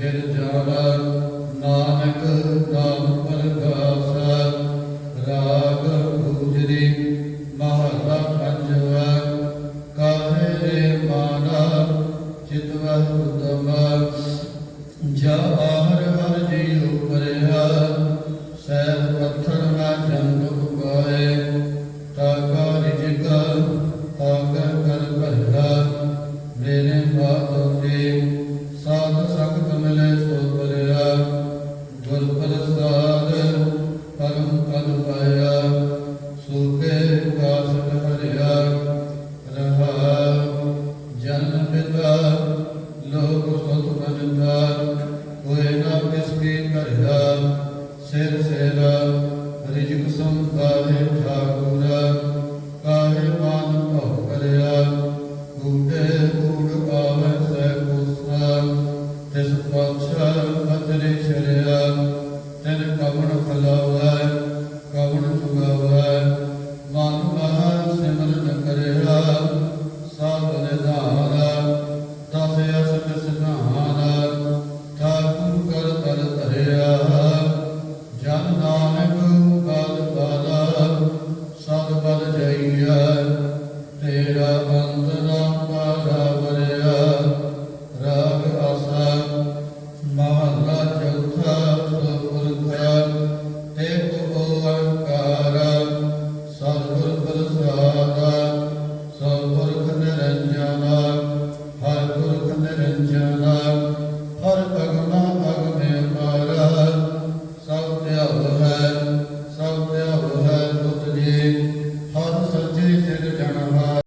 ਦਿਲ ਜਾਵਾ ਨਾਨਕ ਨਾਮ ਪਰਗਾਸਾ ਰਾਗ ਪੂਜਰੀ ਮਹਾਰਾਜ ਤਿਸ ਪਛ ਅਤਰੇ ਸ਼ਰਿਆ ਤਨ ਕਵਣ ਫਲਾਵਾ Yeah.